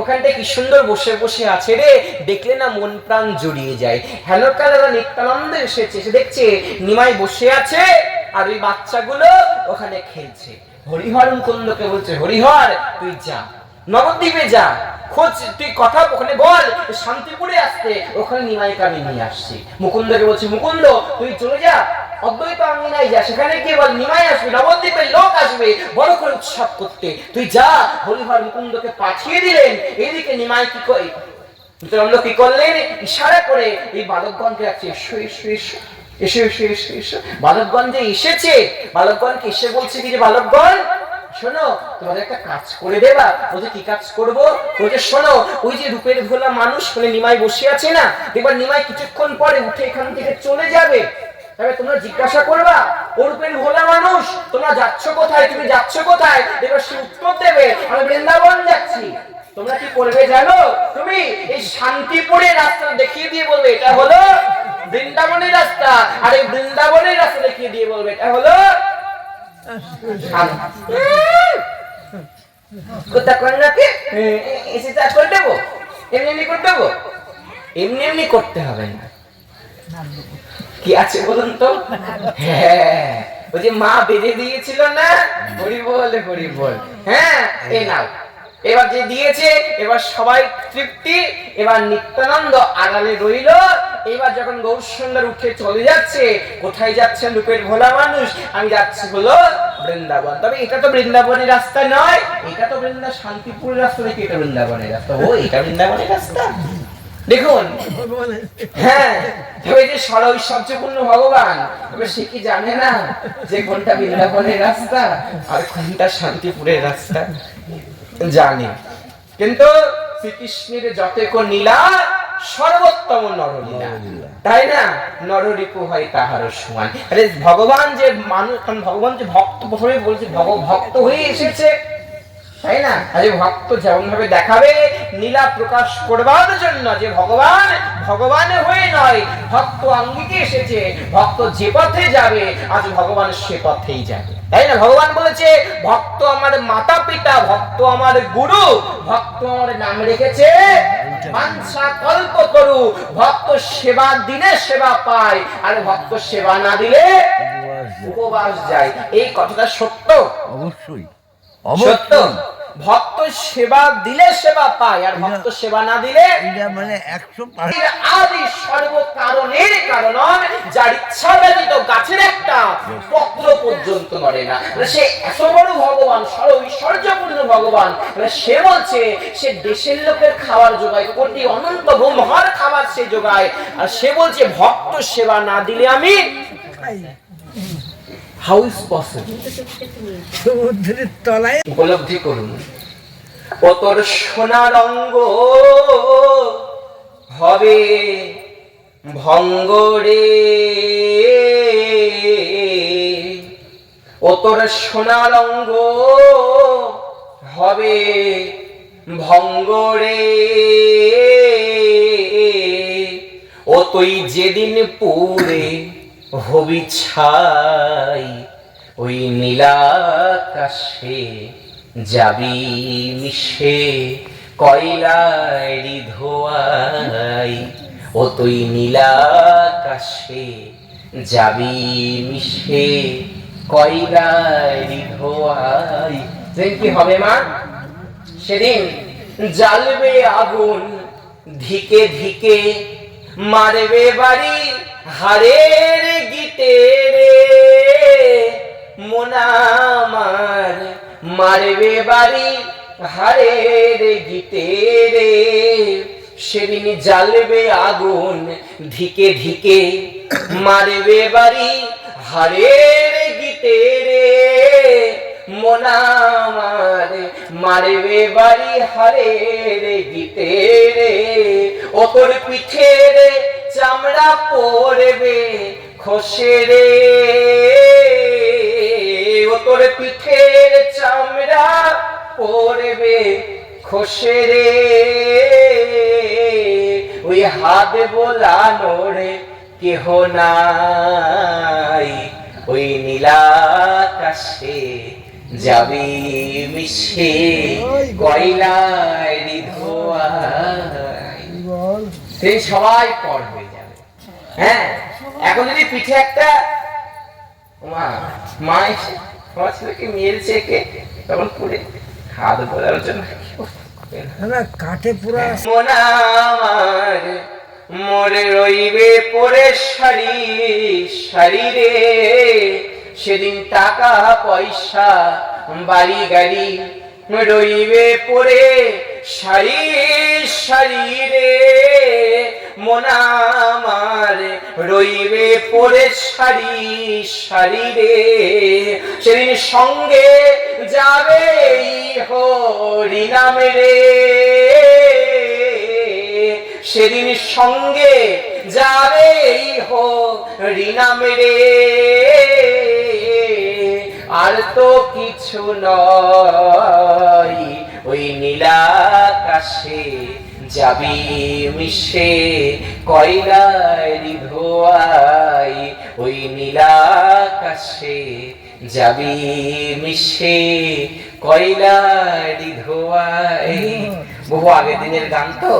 ওখানটায় কি সুন্দর বসে বসে আছে রে? দেখলে না মন প্রাণ জড়িয়ে যায়। হেনকালেরা নিত্যানন্দ এসেছে সে দেখছে, নিমাই বসে আছে আর ওই বাচ্চাগুলো ওখানে খেলছে। হরিহর মুকুন্দকে বলছে, হরিহর, তুই যা। নবদ্বীপে যা। খোঁজ, তুই কথা ওখানে বল। শান্তিপুরে আসতে ওখানে নিমাইকে আমি নিয়ে আসছি। মুকুন্দকে বলছে, মুকুন্দ, তুই চলে যা। অদ্বৈত যা, সেখানে গিয়ে বল, নিমাই আসবে নবদ্বীপের লোক আসবে, বড় করে করতে। তুই যা, হরিহর মুকুন্দকে পাঠিয়ে দিলেন এইদিকে নিমাই কি কি করলেন? ইশারা করে এই বালকগণকে বালকগণ যে এসেছে বালকগণকে এসে বলছে কি যে, বালকগণ? শোনো, তোমাদের একটা কাজ করে দেবা বলছে, কি কাজ করব? বলছে, শোনো, ওই যে রূপের ভোলা মানুষ মানে নিমাই বসে আছে না, এবার নিমাই কিছুক্ষণ পরে উঠে এখান থেকে চলে যাবে। তবে তোমরা জিজ্ঞাসা করবা ও রূপের ভোলা মানুষ তোমরা যাচ্ছ কোথায়? তুমি যাচ্ছ কোথায়? এবার সে উত্তর দেবে আমি বৃন্দাবন যাচ্ছি। তোমরা কি করবে জানো? তুমি এই শান্তিপুরের রাস্তা দেখিয়ে দিয়ে বলবে এটা হলো বৃন্দাবনের রাস্তা। আর এই বৃন্দাবনের রাস্তা দেখিয়ে দিয়ে বলবে এটা হলো কোথা কন্যাকে এসে চা করে দেবো? এমনি এমনি করে দেবো? এমনি এমনি করতে হবে না। কি আছে বলুন তো? হ্যাঁ। ওই যে মা বেঁধে দিয়েছিল না? হরি বল হরি বল। হ্যাঁ এই নাও। এবার যে দিয়েছে, এবার সবাই তৃপ্তি, এবার নিত্যানন্দ আড়ালে রইল। এবার যখন গৌর সুন্দর উঠে চলে যাচ্ছে, কোথায় যাচ্ছে রূপের ভোলা মানুষ? আমি যাচ্ছি হলো বৃন্দাবন। তবে এটা তো বৃন্দাবনের রাস্তা নয়। এটা তো বৃন্দা শান্তিপুর রাস্তা নাকি এটা বৃন্দাবনের রাস্তা। ও, এটা বৃন্দাবনের রাস্তা? দেখুন। হ্যাঁ তবে যে ভগবান তবে সে কি জানে না যে কোনটা বৃন্দাবনের রাস্তা আর কোনটা শান্তিপুরের রাস্তা? জানে। কিন্তু শ্রীকৃষ্ণের যতেক নীলা সর্বোত্তম নরলীলা। তাই না? নররিপু হয় তাহার সমান। আরে ভগবান যে মানুষ কারণ ভগবান যে ভক্ত প্রথমে বলছে ভক্ত হয়ে এসেছে। তাই না? আরে ভক্ত যেমন ভাবে দেখাবে নীলা প্রকাশ করবার জন্য যে ভগবান ভগবান হয়ে নয় ভক্ত অঙ্গিকে এসেছে ভক্ত যে পথে যাবে আজ ভগবান সে পথেই যাবে। তাই না? ভগবান বলেছে ভক্ত আমার মাতা পিতা ভক্ত আমার গুরু ভক্ত আমার নাম রেখেছে বাঞ্ছা কল্প করু ভক্ত সেবা দিলে সেবা পায় আর ভক্ত সেবা না দিলে উপবাস যায়। এই কথাটা সত্য? অবশ্যই। সত্য ভক্ত সেবা দিলে সেবা পায় আর ভক্ত সেবা না দিলে এটা মানে একশো আদি সর্ব কারণের কারণ যার ইচ্ছা ব্যতীত গাছের একটা পত্র পর্যন্ত নড়ে না। সে এত বড় ভগবান সর্ব ঐশ্বর্যপূর্ণ ভগবান সে বলছে সে দেশের লোকের খাবার যোগায় কোটি অনন্ত ব্রহ্মার খাবার সে যোগায়। আর সে বলছে ভক্ত সেবা না দিলে আমি হাউ ইজ পসিবল সমুদ্রের তলায় উপলব্ধি করুন। ও তোর সোনার অঙ্গ হবে ভঙ্গ রে ও তোর সোনার অঙ্গ হবে ভঙ্গ রে ও তুই যেদিন পুরে হবি ছাই ওই নীলাকাশে যাবি মিশে কয়লারি ধোয়াই ও তুই নীলাকাশে যাবি মিশে কয়লারি ধোয়াই সেদিন কি হবে, মা? সেদিন জ্বালবে আগুন, ধিকে ধিকে মারবে বাড়ি। হারের গিতে রে মোনামার মারবে বাড়ি। হারের গিতে রে, সেদিন জ্বালবে আগুন ধিকে ধিকে মারবে বাড়ি। হারের গিতে রে মোনামার মারবে বাড়ি। হারে রে গীতে রে ও তোর পিঠে রে চামড়া পড়বে খসে রে ও তোর পিঠের চামড়া পড়বে খসে রে ওই হাত বোলানোর কেহ নাই। ওই নীলাকাশে যাবি মিশে কয়লায় ধোয়া সেই সবাই পর হয়ে হ্যাঁ এখন যদি পিঠে একটা মা মা এসে আমার ছেলেকে মেরেছে কে তখন পুরে জন্য কাঠে পুরা মোনামার মোরে রইবে পরে শাড়ি শাড়িরে সেদিন টাকা পয়সা বাড়ি গাড়ি রইবে পরে শাড়ি শাড়িরে মোনামার রইবে পরে শাড়ি শাড়িরে সেদিন সঙ্গে যাবে হরি নামে রে। সেদিন সঙ্গে যাবে হো রিনাম রে। আর তো কিছু নয়, ওই নীলাকাশে যাবি মিশে কয়লারি ধোয়াই ওই নীলাকাশে যাবি মিশে কয়লারি ধোয়াই। বহু আগের দিনের গান তো?